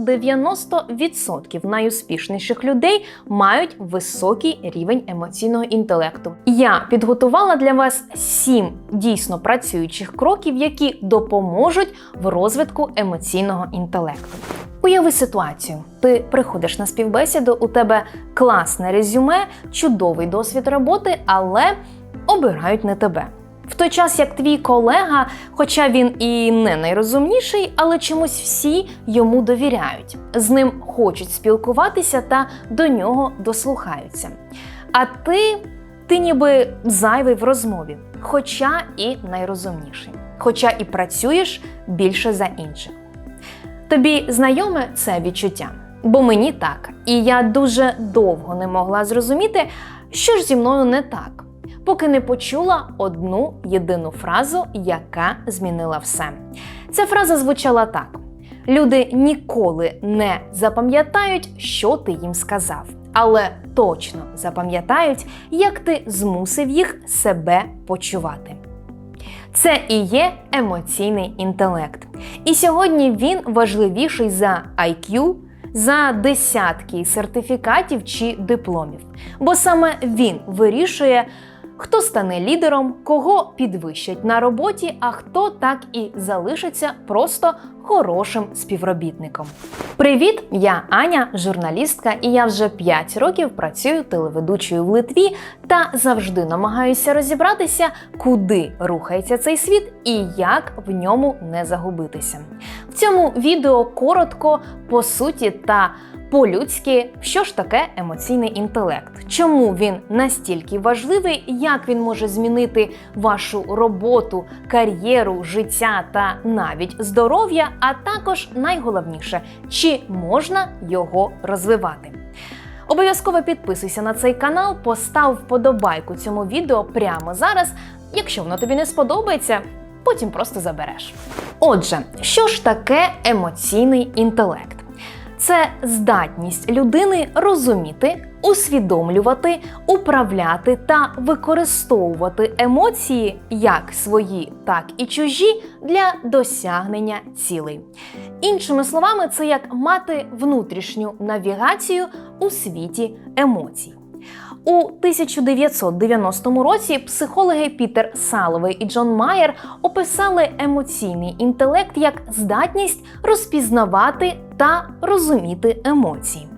90% найуспішніших людей мають високий рівень емоційного інтелекту. Я підготувала для вас 7 дійсно працюючих кроків, які допоможуть в розвитку емоційного інтелекту. Уяви ситуацію: ти приходиш на співбесіду, у тебе класне резюме, чудовий досвід роботи, але обирають не тебе. В той час як твій колега, хоча він і не найрозумніший, але чомусь всі йому довіряють, з ним хочуть спілкуватися та до нього дослухаються. А ти, ти ніби зайвий в розмові, хоча і найрозумніший, хоча і працюєш більше за інших. Тобі знайоме це відчуття? Бо мені так, і я дуже довго не могла зрозуміти, що ж зі мною не так, поки не почула одну єдину фразу, яка змінила все. Ця фраза звучала так: люди ніколи не запам'ятають, що ти їм сказав, але точно запам'ятають, як ти змусив їх себе почувати. Це і є емоційний інтелект. І сьогодні він важливіший за IQ, за десятки сертифікатів чи дипломів. Бо саме він вирішує, хто стане лідером, кого підвищать на роботі, а хто так і залишиться просто хорошим співробітником. Привіт, я Аня, журналістка, і я вже 5 років працюю телеведучою в Литві та завжди намагаюся розібратися, куди рухається цей світ і як в ньому не загубитися. В цьому відео коротко, по суті та по-людськи, що ж таке емоційний інтелект, чому він настільки важливий, як він може змінити вашу роботу, кар'єру, життя та навіть здоров'я, а також найголовніше, чи можна його розвивати. Обов'язково підписуйся на цей канал, постав вподобайку цьому відео прямо зараз. Якщо воно тобі не сподобається, потім просто забереш. Отже, що ж таке емоційний інтелект? Це здатність людини розуміти, усвідомлювати, управляти та використовувати емоції, як свої, так і чужі, для досягнення цілей. Іншими словами, це як мати внутрішню навігацію у світі емоцій. У 1990 році психологи Пітер Саловий і Джон Майер описали емоційний інтелект як здатність розпізнавати та розуміти емоції.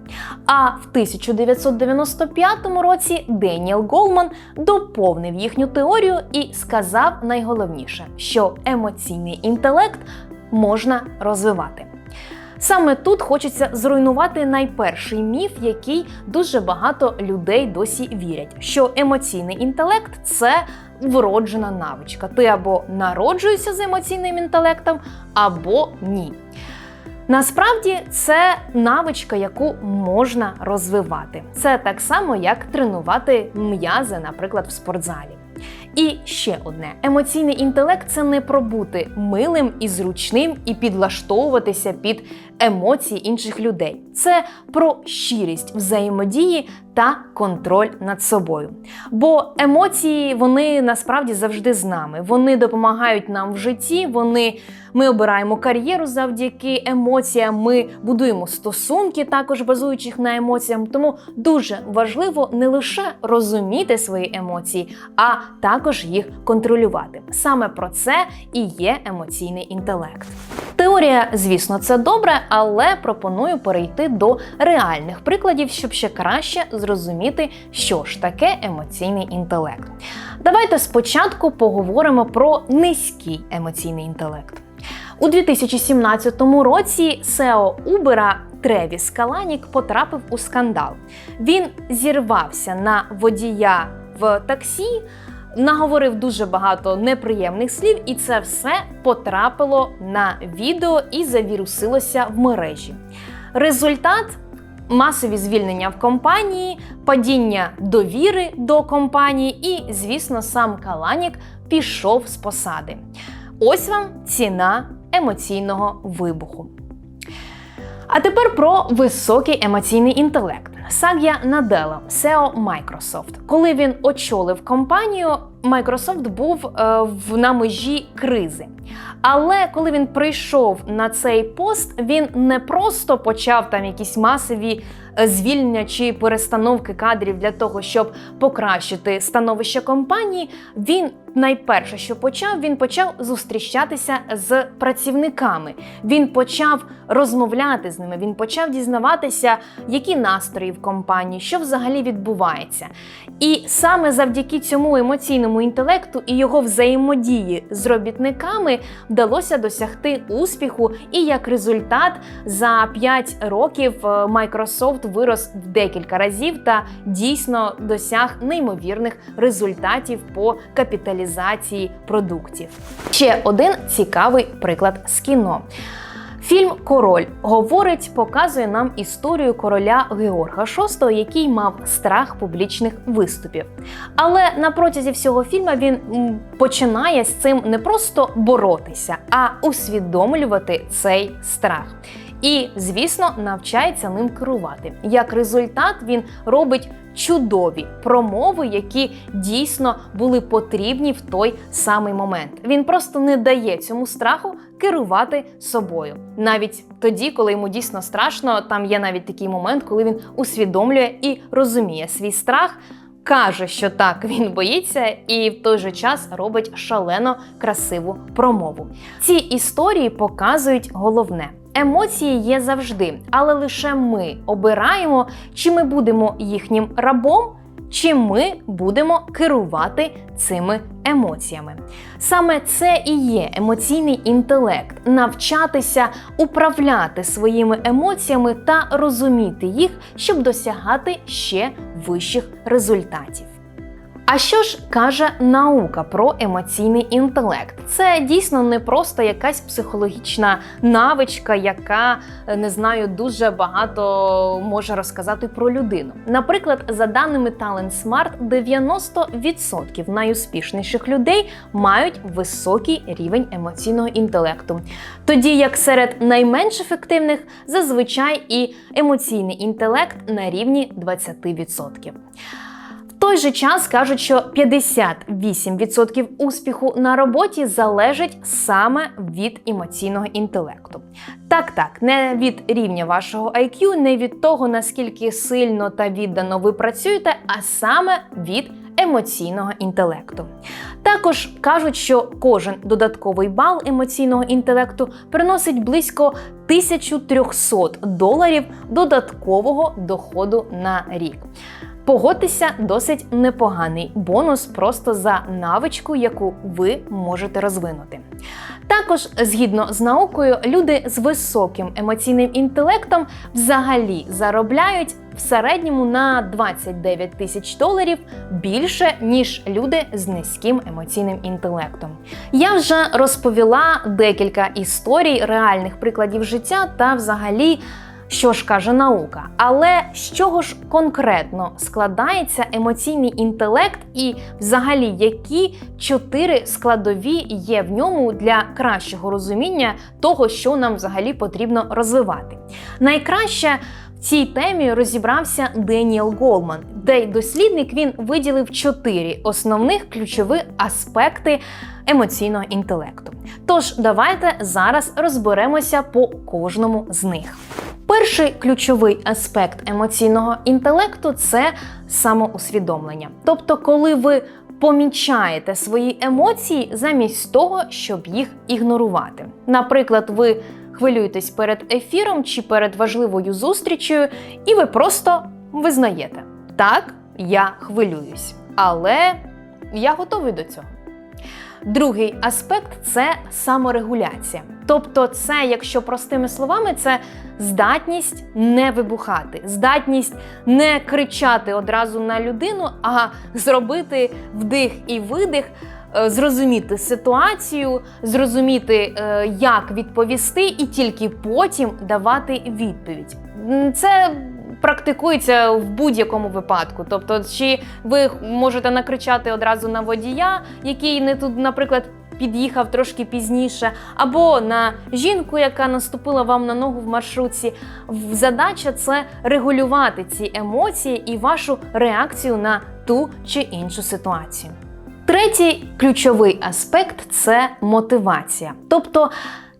А в 1995 році Деніел Голман доповнив їхню теорію і сказав найголовніше, що емоційний інтелект можна розвивати. Саме тут хочеться зруйнувати найперший міф, який дуже багато людей досі вірять, що емоційний інтелект це вроджена навичка. Ти або народжуєшся з емоційним інтелектом, або ні. Насправді це навичка, яку можна розвивати. Це так само, як тренувати м'язи, наприклад, в спортзалі. І ще одне: емоційний інтелект це не про бути милим і зручним і підлаштовуватися під емоції інших людей. Це про щирість взаємодії та контроль над собою. Бо емоції вони насправді завжди з нами. Вони допомагають нам в житті. Вони ми обираємо кар'єру завдяки емоціям. Ми будуємо стосунки, також базуючих на емоціях. Тому дуже важливо не лише розуміти свої емоції, а також їх контролювати. Саме про це і є емоційний інтелект. Теорія, звісно, це добре, але пропоную перейти до реальних прикладів, щоб ще краще зрозуміти, що ж таке емоційний інтелект. Давайте спочатку поговоримо про низький емоційний інтелект. У 2017 році SEO Uber Тревіс Каланік потрапив у скандал. Він зірвався на водія в таксі наговорив дуже багато неприємних слів, і це все потрапило на відео і завірусилося в мережі. Результат. Масові звільнення в компанії, падіння довіри до компанії, і, звісно, сам Каланік пішов з посади. Ось вам ціна емоційного вибуху. А тепер про високий емоційний інтелект. Саг'я Надело, SEO Microsoft. Коли він очолив компанію, Microsoft був е, в на межі кризи. Але коли він прийшов на цей пост, він не просто почав там якісь масові е, звільнення чи перестановки кадрів для того, щоб покращити становище компанії. Він найперше, що почав, він почав зустрічатися з працівниками. Він почав розмовляти з ними. Він почав дізнаватися, які настрої в компанії, що взагалі відбувається. І саме завдяки цьому емоційному інтелекту і його взаємодії з робітниками вдалося досягти успіху. І як результат, за 5 років е, Microsoft вирос в декілька разів та дійсно досяг неймовірних результатів по капіталізації продуктів. Ще один цікавий приклад з кіно. Фільм Король говорить, показує нам історію короля Георга VI, який мав страх публічних виступів. Але на протязі всього фільму він починає з цим не просто боротися, а усвідомлювати цей страх. І, звісно, навчається ним керувати. Як результат, він робить чудові промови, які дійсно були потрібні в той самий момент. Він просто не дає цьому страху керувати собою. Навіть тоді, коли йому дійсно страшно, там є навіть такий момент, коли він усвідомлює і розуміє свій страх. Каже, що так він боїться, і в той же час робить шалено красиву промову. Ці історії показують головне: емоції є завжди, але лише ми обираємо, чи ми будемо їхнім рабом, чи ми будемо керувати цими емоціями. Саме це і є емоційний інтелект навчатися управляти своїми емоціями та розуміти їх, щоб досягати ще вищих результатів. А що ж каже наука про емоційний інтелект? Це дійсно не просто якась психологічна навичка, яка е, не знаю, дуже багато може розказати про людину. Наприклад, за даними Talent Smart, 90% найуспішніших людей мають високий рівень емоційного інтелекту, тоді як серед найменш ефективних зазвичай і емоційний інтелект на рівні 20%. Той же час кажуть, що 58% успіху на роботі залежить саме від емоційного інтелекту. Так, так, не від рівня вашого IQ, не від того, наскільки сильно та віддано ви працюєте, а саме від емоційного інтелекту. Також кажуть, що кожен додатковий бал емоційного інтелекту приносить близько 1300 доларів додаткового доходу на рік. Погодьтеся, досить непоганий бонус просто за навичку, яку ви можете розвинути. Також, згідно з наукою, люди з високим емоційним інтелектом взагалі заробляють в середньому на 29 тисяч доларів більше, ніж люди з низьким емоційним інтелектом. Я вже розповіла декілька історій, реальних прикладів життя та взагалі. Що ж каже наука, але з чого ж конкретно складається емоційний інтелект, і взагалі які чотири складові є в ньому для кращого розуміння того, що нам взагалі потрібно розвивати? Найкраще в цій темі розібрався Деніел Голман, де дослідник він виділив чотири основних ключові аспекти емоційного інтелекту. Тож давайте зараз розберемося по кожному з них. Перший ключовий аспект емоційного інтелекту це самоусвідомлення. Тобто, коли ви помічаєте свої емоції замість того, щоб їх ігнорувати. Наприклад, ви хвилюєтесь перед ефіром чи перед важливою зустрічю, і ви просто визнаєте: так, я хвилююсь, але я готовий до цього. Другий аспект це саморегуляція. Тобто, це, якщо простими словами, це здатність не вибухати, здатність не кричати одразу на людину, а зробити вдих і видих, е, зрозуміти ситуацію, зрозуміти, е, як відповісти, і тільки потім давати відповідь. Це практикується в будь-якому випадку. Тобто, чи ви можете накричати одразу на водія, який не тут, наприклад, під'їхав трошки пізніше, або на жінку, яка наступила вам на ногу в маршрутці. Задача це регулювати ці емоції і вашу реакцію на ту чи іншу ситуацію. Третій ключовий аспект це мотивація. Тобто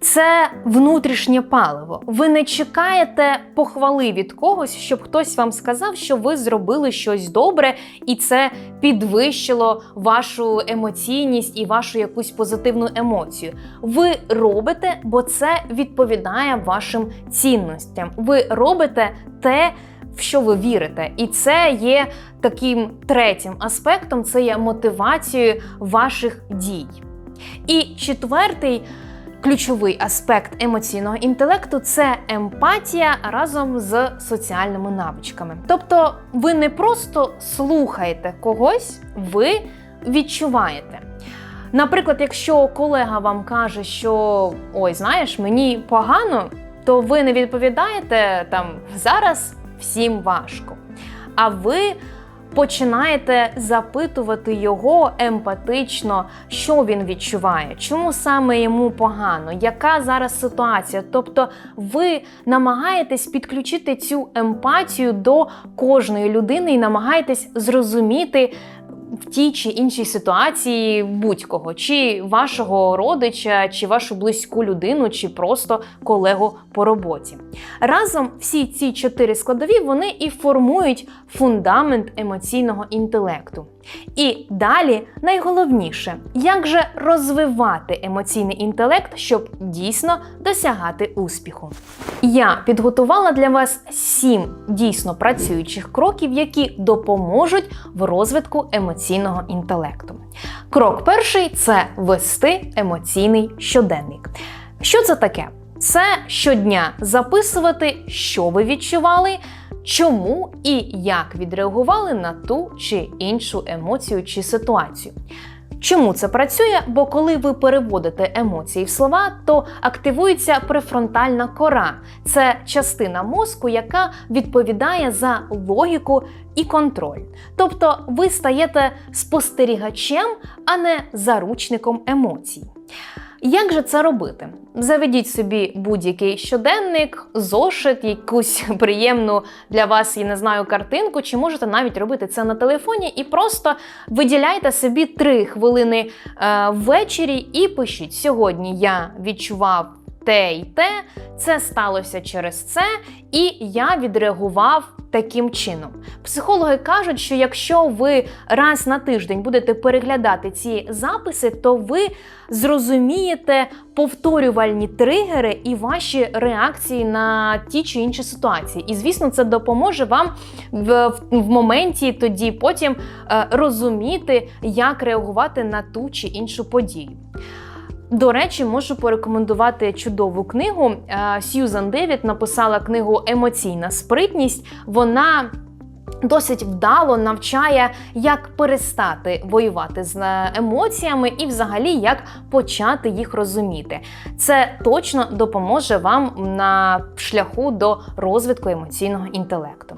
це внутрішнє паливо. Ви не чекаєте похвали від когось, щоб хтось вам сказав, що ви зробили щось добре, і це підвищило вашу емоційність і вашу якусь позитивну емоцію. Ви робите, бо це відповідає вашим цінностям. Ви робите те, в що ви вірите, і це є таким третім аспектом це є мотивацією ваших дій. І четвертий ключовий аспект емоційного інтелекту це емпатія разом з соціальними навичками. Тобто, ви не просто слухаєте когось, ви відчуваєте. Наприклад, якщо колега вам каже, що ой, знаєш, мені погано, то ви не відповідаєте там зараз всім важко. А ви починаєте запитувати його емпатично, що він відчуває, чому саме йому погано, яка зараз ситуація. Тобто ви намагаєтесь підключити цю емпатію до кожної людини і намагаєтесь зрозуміти. В тій чи іншій ситуації будь-кого, чи вашого родича, чи вашу близьку людину, чи просто колегу по роботі. Разом всі ці чотири складові вони і формують фундамент емоційного інтелекту. І далі найголовніше, як же розвивати емоційний інтелект, щоб дійсно досягати успіху. Я підготувала для вас сім дійсно працюючих кроків, які допоможуть в розвитку емоційного інтелекту. Крок перший це вести емоційний щоденник. Що це таке? Це щодня записувати, що ви відчували, чому і як відреагували на ту чи іншу емоцію чи ситуацію. Чому це працює? Бо коли ви переводите емоції в слова, то активується префронтальна кора. Це частина мозку, яка відповідає за логіку і контроль. Тобто ви стаєте спостерігачем, а не заручником емоцій. Як же це робити? Заведіть собі будь-який щоденник, зошит, якусь приємну для вас, я не знаю, картинку, чи можете навіть робити це на телефоні, і просто виділяйте собі 3 хвилини е, ввечері і пишіть: сьогодні я відчував. Те і те, це сталося через це, і я відреагував таким чином. Психологи кажуть, що якщо ви раз на тиждень будете переглядати ці записи, то ви зрозумієте повторювальні тригери і ваші реакції на ті чи інші ситуації. І, звісно, це допоможе вам в, в, моменті тоді потім е, розуміти, як реагувати на ту чи іншу подію. До речі, можу порекомендувати чудову книгу. Е, Сьюзан Девід написала книгу Емоційна спритність. Вона досить вдало навчає, як перестати воювати з е, емоціями і, взагалі, як почати їх розуміти. Це точно допоможе вам на шляху до розвитку емоційного інтелекту.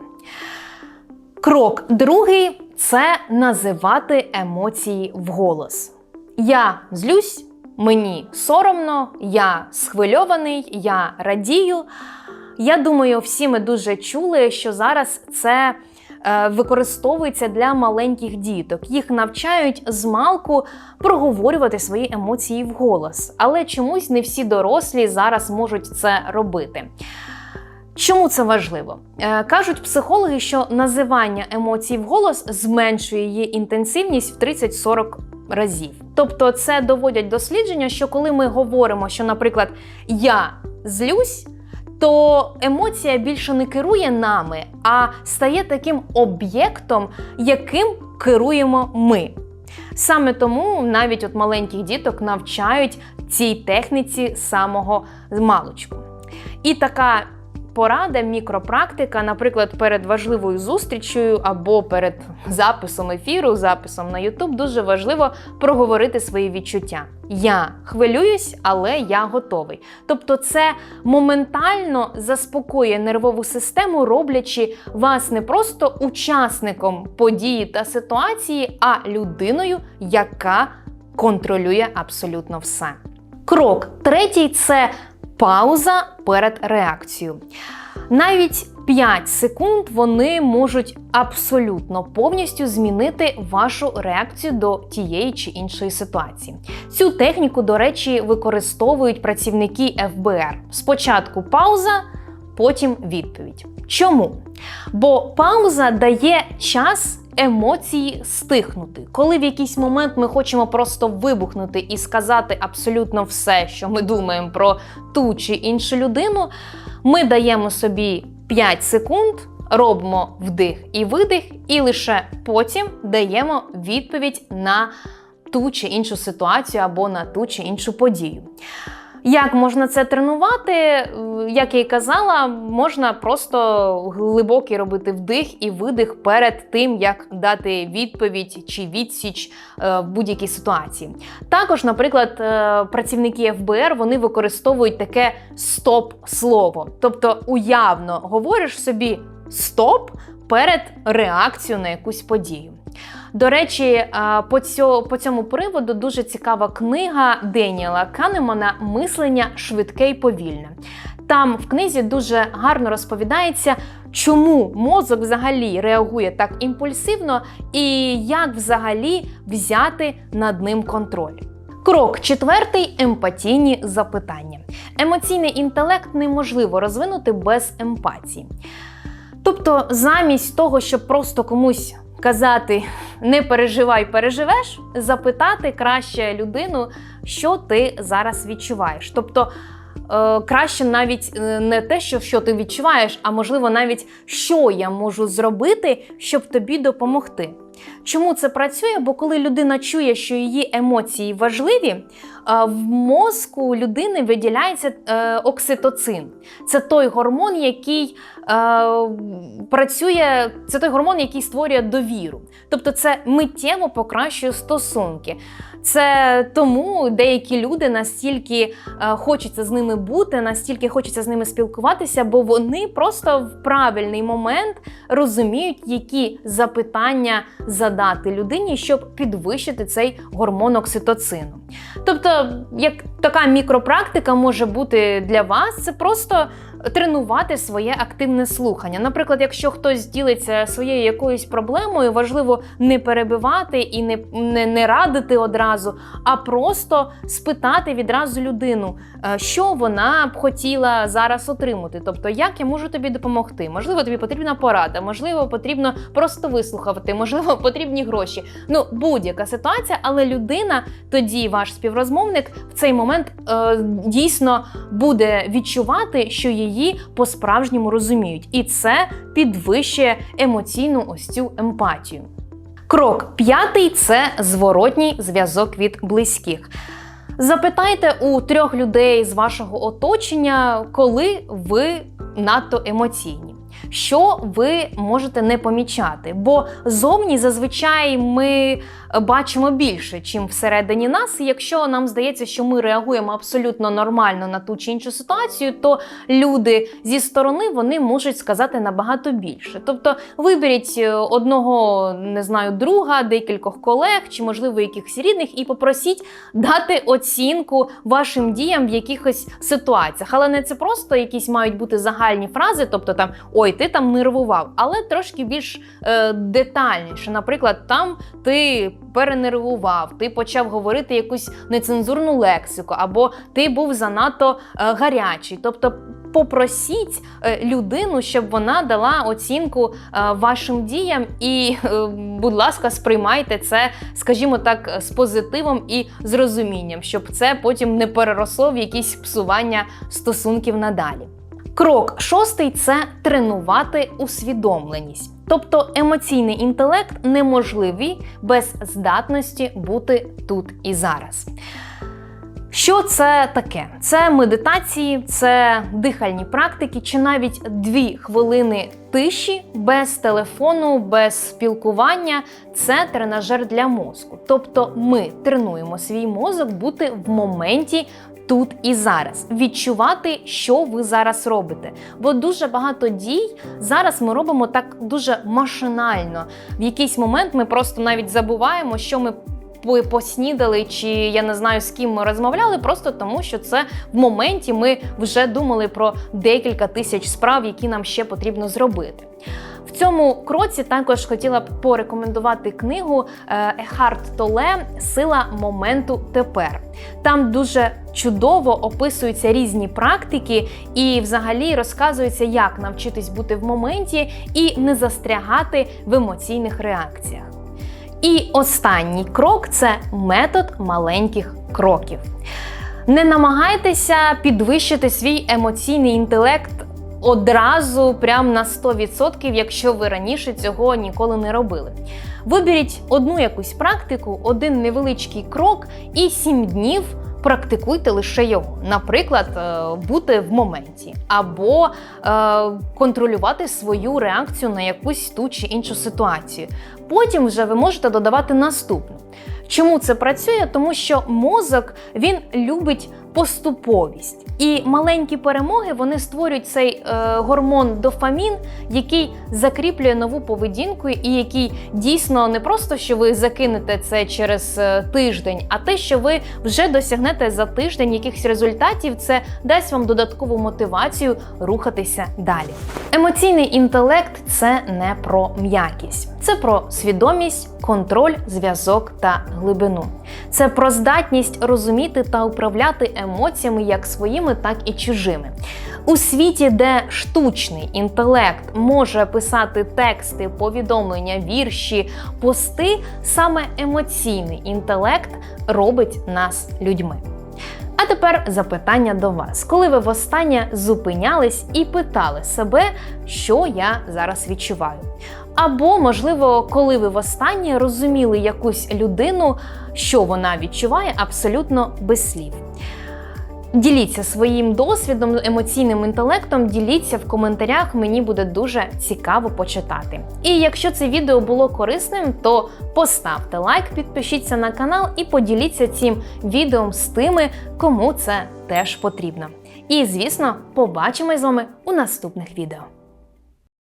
Крок другий це називати емоції вголос. Я злюсь. Мені соромно, я схвильований, я радію. Я думаю, всі ми дуже чули, що зараз це е, використовується для маленьких діток. Їх навчають з малку проговорювати свої емоції вголос. Але чомусь не всі дорослі зараз можуть це робити. Чому це важливо? Е, кажуть психологи, що називання емоцій вголос зменшує її інтенсивність в 30-40 разів. Тобто, це доводять дослідження, що коли ми говоримо, що, наприклад, я злюсь, то емоція більше не керує нами, а стає таким об'єктом, яким керуємо ми. Саме тому навіть от маленьких діток навчають цій техніці самого маличку. І така порада, мікропрактика, наприклад, перед важливою зустрічю або перед записом ефіру, записом на YouTube, дуже важливо проговорити свої відчуття. Я хвилююсь, але я готовий. Тобто, це моментально заспокоює нервову систему, роблячи вас не просто учасником події та ситуації, а людиною, яка контролює абсолютно все. Крок третій це пауза перед реакцією. Навіть 5 секунд вони можуть абсолютно повністю змінити вашу реакцію до тієї чи іншої ситуації. Цю техніку, до речі, використовують працівники ФБР. Спочатку пауза, потім відповідь. Чому? Бо пауза дає час. Емоції стихнути, коли в якийсь момент ми хочемо просто вибухнути і сказати абсолютно все, що ми думаємо про ту чи іншу людину, ми даємо собі 5 секунд, робимо вдих і видих, і лише потім даємо відповідь на ту чи іншу ситуацію або на ту чи іншу подію. Як можна це тренувати? Як я і казала, можна просто глибокий робити вдих і видих перед тим, як дати відповідь чи відсіч е, в будь-якій ситуації. Також, наприклад, е, працівники ФБР вони використовують таке стоп-слово. Тобто уявно говориш собі стоп перед реакцією на якусь подію. До речі, е, по цьому, приводу дуже цікава книга Деніела Канемана Мислення швидке і повільне. Там в книзі дуже гарно розповідається, чому мозок взагалі реагує так імпульсивно і як взагалі взяти над ним контроль. Крок четвертий емпатійні запитання. Емоційний інтелект неможливо розвинути без емпатії. Тобто, замість того, щоб просто комусь казати не переживай, переживеш, запитати краще людину, що ти зараз відчуваєш. Тобто краще навіть е, не те, що, що ти відчуваєш, а можливо, навіть що я можу зробити, щоб тобі допомогти. Чому це працює? Бо коли людина чує, що її емоції важливі, е, в мозку людини виділяється е, окситоцин. Це той гормон, який е, працює, це той гормон, який створює довіру. Тобто, це миттєво покращує стосунки. Це тому деякі люди настільки е, хочеться з ними бути, настільки хочеться з ними спілкуватися, бо вони просто в правильний момент розуміють, які запитання задати людині, щоб підвищити цей гормон окситоцину. Тобто, як така мікропрактика може бути для вас, це просто тренувати своє активне слухання. Наприклад, якщо хтось ділиться своєю якоюсь проблемою, важливо не перебивати і не, не, не радити одразу, а просто спитати відразу людину, е, що вона б хотіла зараз отримати. Тобто, як я можу тобі допомогти? Можливо, тобі потрібна порада, можливо, потрібно просто вислухати, можливо, потрібні гроші. Ну, будь-яка ситуація, але людина, тоді ваш співрозмовник в цей момент е, дійсно буде відчувати, що її по-справжньому розуміють, і це підвищує емоційну ось цю емпатію. Крок п'ятий це зворотній зв'язок від близьких. Запитайте у трьох людей з вашого оточення, коли ви надто емоційні. Що ви можете не помічати? Бо зовні зазвичай ми бачимо більше, чим всередині нас. Якщо нам здається, що ми реагуємо абсолютно нормально на ту чи іншу ситуацію, то люди зі сторони вони можуть сказати набагато більше. Тобто, виберіть е, одного, не знаю, друга, декількох колег чи, можливо, якихось рідних, і попросіть дати оцінку вашим діям в якихось ситуаціях. Але не це просто якісь мають бути загальні фрази, тобто там ой, ти там нервував, але трошки більш е, детальніше. Наприклад, там ти перенервував, ти почав говорити якусь нецензурну лексику, або ти був занадто е, гарячий. Тобто попросіть е, людину, щоб вона дала оцінку е, вашим діям, і, будь ласка, сприймайте це, скажімо так, з позитивом і з розумінням, щоб це потім не переросло в якісь псування стосунків надалі. Крок шостий це тренувати усвідомленість. Тобто емоційний інтелект неможливий без здатності бути тут і зараз. Що це таке? Це медитації, це дихальні практики, чи навіть дві хвилини тиші без телефону, без спілкування це тренажер для мозку. Тобто ми тренуємо свій мозок бути в моменті. Тут і зараз відчувати, що ви зараз робите. Бо дуже багато дій зараз ми робимо так дуже машинально. В якийсь момент ми просто навіть забуваємо, що ми по- поснідали, чи я не знаю з ким ми розмовляли, просто тому що це в моменті ми вже думали про декілька тисяч справ, які нам ще потрібно зробити. В цьому кроці також хотіла б порекомендувати книгу Ехарт Толе Сила моменту тепер. Там дуже чудово описуються різні практики і взагалі розказується, як навчитись бути в моменті і не застрягати в емоційних реакціях. І останній крок це метод маленьких кроків. Не намагайтеся підвищити свій емоційний інтелект одразу прям на 100%, якщо ви раніше цього ніколи не робили. Виберіть одну якусь практику, один невеличкий крок і 7 днів. Практикуйте лише його, наприклад, е, бути в моменті, або е, контролювати свою реакцію на якусь ту чи іншу ситуацію. Потім вже ви можете додавати наступну. Чому це працює? Тому що мозок він любить поступовість. І маленькі перемоги вони створюють цей е, гормон дофамін, який закріплює нову поведінку, і який дійсно не просто що ви закинете це через е, тиждень, а те, що ви вже досягнете за тиждень якихось результатів, це дасть вам додаткову мотивацію рухатися далі. Емоційний інтелект це не про м'якість, це про свідомість, контроль, зв'язок та глибину. Це про здатність розуміти та управляти емоціями як своїми, так і чужими. У світі, де штучний інтелект може писати тексти, повідомлення, вірші, пости, саме емоційний інтелект робить нас людьми. А тепер запитання до вас: коли ви востаннє зупинялись і питали себе, що я зараз відчуваю? Або, можливо, коли ви востаннє розуміли якусь людину, що вона відчуває абсолютно без слів. Діліться своїм досвідом, емоційним інтелектом, діліться в коментарях, мені буде дуже цікаво почитати. І якщо це відео було корисним, то поставте лайк, підпишіться на канал і поділіться цим відео з тими, кому це теж потрібно. І звісно, побачимось з вами у наступних відео.